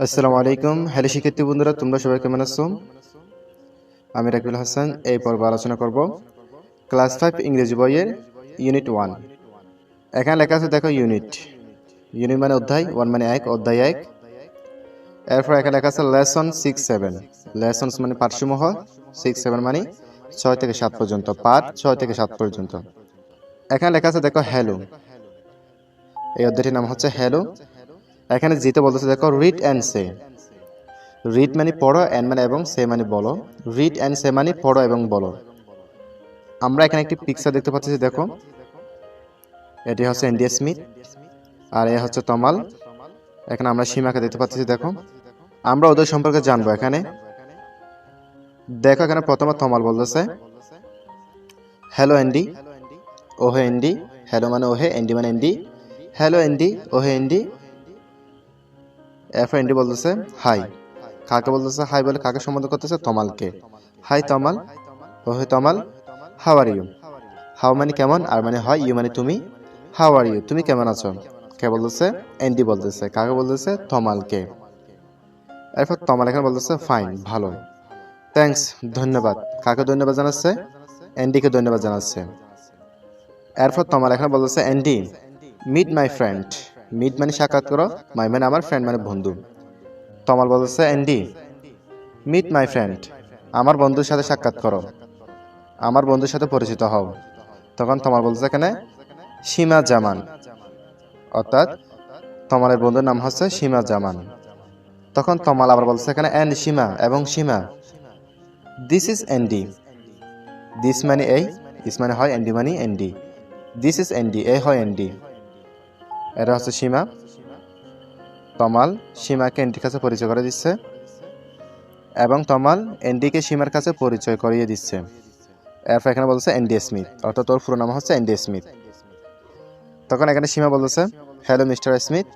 আসসালামু আলাইকুম। হ্যালো শিক্ষার্থী বন্ধুরা, তোমরা সবাই কেমন আছো? আমি রাকিবুল হাসান, এই পর্ব আলোচনা করব। ক্লাস ফাইভ ইংরেজি বইয়ের ইউনিট ওয়ান। এখানে লেখা আছে, দেখো, ইউনিট। ইউনিট মানে অধ্যায়, ওয়ান মানে এক, অধ্যায় এক। এরপর এখানে লেখা আছে, লেসন সিক্স সেভেন। লেসনস মানে পাঠসমূহ, সিক্স সেভেন মানে ছয় থেকে সাত পর্যন্ত, পাঠ ছয় থেকে সাত পর্যন্ত। এখানে লেখা আছে, দেখো, হ্যালো। এই অধ্যায়টির নাম হচ্ছে, হ্যালো। এখানে জিতে বলতেছে, দেখো রিড অ্যান্ড সে রিড মানে পড়ো অ্যান্ড মানে এবং সে মানে বলো। রিড অ্যান্ড সে মানে পড়ো এবং বলো। আমরা এখানে একটি পিকচার দেখতে পাচ্ছি, দেখো। এটি হচ্ছে এনডিএ স্মিথ আর এ হচ্ছে তমাল এখানে আমরা সীমাকে দেখতে পাচ্ছি, দেখো। আমরা ওদের সম্পর্কে জানব এখানে। দেখো, এখানে প্রথমে তমাল বলতেছে হ্যালো এন্ডি ওহে এন্ডি হ্যালো মানে ওহে এন্ডি মানে এন্ডি হ্যালো এন্ডি ওহে এন্ডি এরপর এন্ডি বলতেছে হাই কাকে বলতেছে? হাই বলে কাকে সম্বোধন করতেছে? তমালকে। হাই তমাল। ও, হে Tamal. How are you how মানে কেমন? আর মানে হয় ইউ মানে তুমি? হাও আর ইউ তুমি কেমন আছো? কে বলতেছে? এন্ডি বলতেছে। কাকে বলতেছে? তমালকে। এরপর তমাল এখানে বলতেছে ফাইন ভালো। থ্যাঙ্কস ধন্যবাদ। কাকে ধন্যবাদ জানাচ্ছে? এন্ডিকে ধন্যবাদ জানাচ্ছে। এরপর তমাল এখানে বলতেছে Andy meet my friend meet মানে সাক্ষাৎ করো, মাই মানে আমার ফ্রেন্ড মানে বন্ধু। তমাল বলতেছে এন্ডি মিট মাই ফ্রেন্ড আমার বন্ধুর সাথে সাক্ষাৎ করো, আমার বন্ধুর সাথে পরিচিত হও। তখন তমাল বলতেছে, এখানে সীমা জামান। অর্থাৎ তমালের বন্ধুর নাম হচ্ছে সীমা জামান। তখন তমাল আবার বলছে এখানে অ্যান্ড সীমা এবং Seema. This is Andy this মানে এই ইস মানে হয় এন্ডি মানে এন্ডি দিস ইজ এন্ডি এ হয় এন্ডি এটা হচ্ছে সীমা। তমাল সীমাকে এন্ডির কাছে পরিচয় করে দিচ্ছে এবং তমাল এন্ডিকে সীমার কাছে পরিচয় করিয়ে দিচ্ছে। এরপর এখানে বলছে এনডি স্মিথ, অর্থাৎ তোর পুরো নাম হচ্ছে এনডি স্মিথ। তখন এখানে সীমা বলতেছে হ্যালো মিস্টার স্মিথ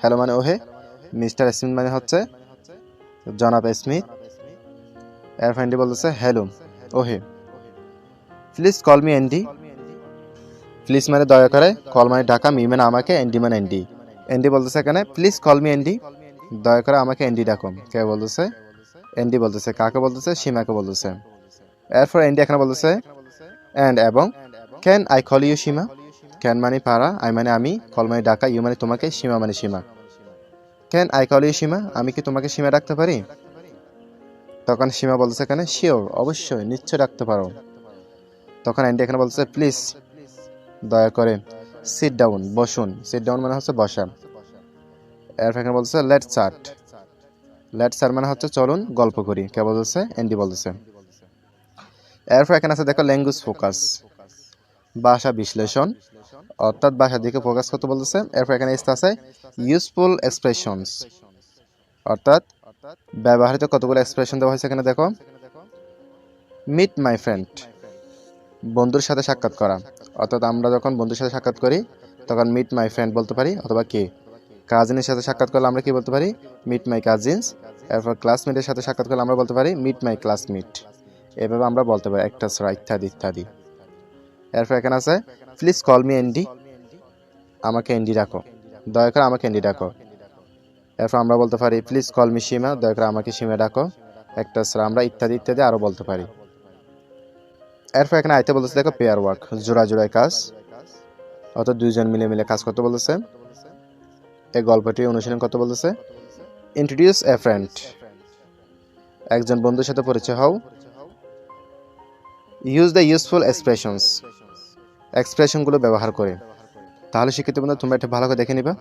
হ্যালো মানে ওহে মিস্টার স্মিথ মানে হচ্ছে জনাব স্মিথ। এরপর এন্ডি বলতেছে হ্যালো ওহে। Please call me Andy please মানে দয়া করে কল মানে ডাকা মি মানে আমাকে, এন্ডি মানে এন্ডি। এন্ডি বলতেছে এখানে, প্লিজ কল মি এন্ডি। দয়া করে আমাকে এন্ডি ডাকুন। কে বলতেছে? এন্ডি বলতেছে, কাকে বলতেছে? সীমাকে বলতেছে। এরপর এন্ডি এখানে বলতেছে, অ্যান্ড এবং can I call you Seema? Can মানে পারা, আই মানে আমি, কল মানে ডাকা, ইউ মানে তোমাকে, সীমা মানে Seema. Can I call you Seema? আমি কি তোমাকে সীমা ডাকতে পারি? তখন সীমা বলতেছে এখানে, শিওর, অবশ্যই, নিশ্চয় ডাকতে পারো। তখন অ্যান্ডি এখানে বলতেছে, প্লিজ দয়া করে সিট ডাউন বসুন। সিট ডাউন মানে হচ্ছে বসা। এরপর এখানে বলতেছে লেট চার্ট লেট চার্ট মানে হচ্ছে চলুন, গল্প করি। কে বলছে এন্ডি বলতেছে। এরপর এখানে আছে, দেখো ল্যাঙ্গুয়েজ ফোকাস ভাষা বিশ্লেষণ। অর্থাৎ ভাষার দিকে ফোকাস করতে বলতেছে। এরপর এখানে আছে ইউজফুল এক্সপ্রেশনস অর্থাৎ ব্যবহৃত কতগুলো এক্সপ্রেশন দেওয়া হয়েছে এখানে দেখো। মিট মাই ফ্রেন্ড বন্ধুর সাথে সাক্ষাৎ করা। অর্থাৎ আমরা যখন বন্ধুর সাথে সাক্ষাৎ করি, তখন মিট মাই ফ্রেন্ড বলতে পারি, অথবা কে? কাজিনের সাথে সাক্ষাৎ করলে আমরা কি বলতে পারি? মিট মাই কাজিনস এরপর ক্লাসমেটের সাথে সাক্ষাৎ করলে আমরা বলতে পারি মিট মাই ক্লাসমেট এভাবে আমরা বলতে পারি, একটা সরা ইত্যাদি ইত্যাদি। এরপর এখানে আছে প্লিজ কল মি এন্ডি আমাকে এন্ডি ডাকো। দয়া করে আমাকে এন্ডি ডাকো। এরপর আমরা বলতে পারি প্লিজ কল মি সীমা দয়া করে আমাকে সীমা ডাকো। একটা সরা আমরা ইত্যাদি ইত্যাদি আরও বলতে পারি। এরপর এখানে আইতে বলতেছে, দেখো পেয়ার ওয়ার্ক জোড়া জোড়ায় কাজ। অর্থাৎ দুইজন মিলে মিলে কাজ করতে বলতেছে। এই গল্পটি অনুশীলন করতে বলতেছে। ইন্ট্রোডিউস এ ফ্রেন্ড একজন বন্ধুর সাথে পরিচয় হও। ইউজ দ্য ইউজফুল এক্সপ্রেশনস এক্সপ্রেশনগুলো ব্যবহার করে। তাহলে শিক্ষিত বন্ধু, তোমরা এটা ভালো করে দেখে নিবা।